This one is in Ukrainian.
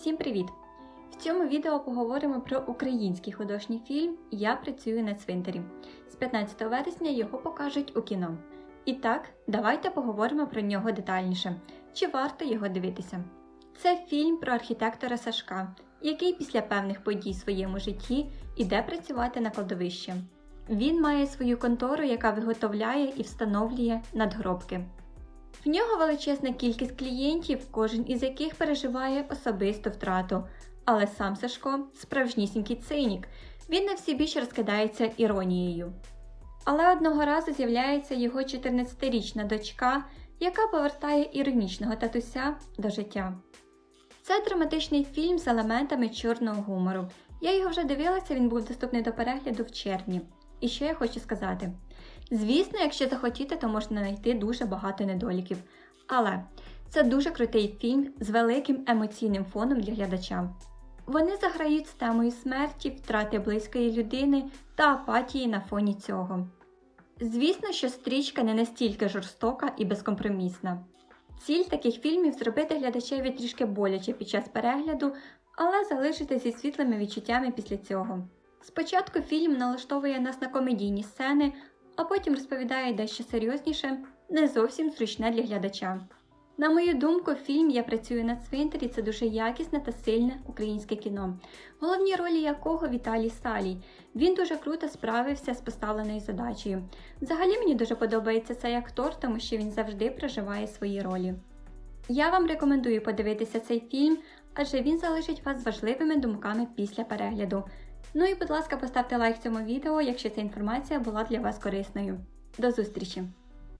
Всім привіт! В цьому відео поговоримо про український художній фільм Я працюю на цвинтарі. З 15 вересня його покажуть у кіно. І так, давайте поговоримо про нього детальніше. Чи варто його дивитися? Це фільм про архітектора Сашка, який після певних подій в своєму житті іде працювати на кладовище. Він має свою контору, яка виготовляє і встановлює надгробки. В нього величезна кількість клієнтів, кожен із яких переживає особисту втрату. Але сам Сашко справжнісінький цинік. Він на всі більш розкидається іронією. Але одного разу з'являється його 14-річна дочка, яка повертає іронічного татуся до життя. Це драматичний фільм з елементами чорного гумору. Я його вже дивилася, він був доступний до перегляду в червні. І що я хочу сказати? Звісно, якщо захотіти, то можна знайти дуже багато недоліків. Але це дуже крутий фільм з великим емоційним фоном для глядача. Вони заграють з темою смерті, втрати близької людини та апатії на фоні цього. Звісно, що стрічка не настільки жорстока і безкомпромісна. Ціль таких фільмів зробити глядачеві трішки боляче під час перегляду, але залишити зі світлими відчуттями після цього. Спочатку фільм налаштовує нас на комедійні сцени, а потім розповідає дещо серйозніше, не зовсім зручне для глядача. На мою думку, фільм Я працюю на цвинтарі це дуже якісне та сильне українське кіно, головні ролі якого Віталій Салій. Він дуже круто справився з поставленою задачею. Взагалі мені дуже подобається цей актор, тому що він завжди проживає свої ролі. Я вам рекомендую подивитися цей фільм, адже він залишить вас важливими думками після перегляду. Ну і, будь ласка, поставте лайк цьому відео, якщо ця інформація була для вас корисною. До зустрічі!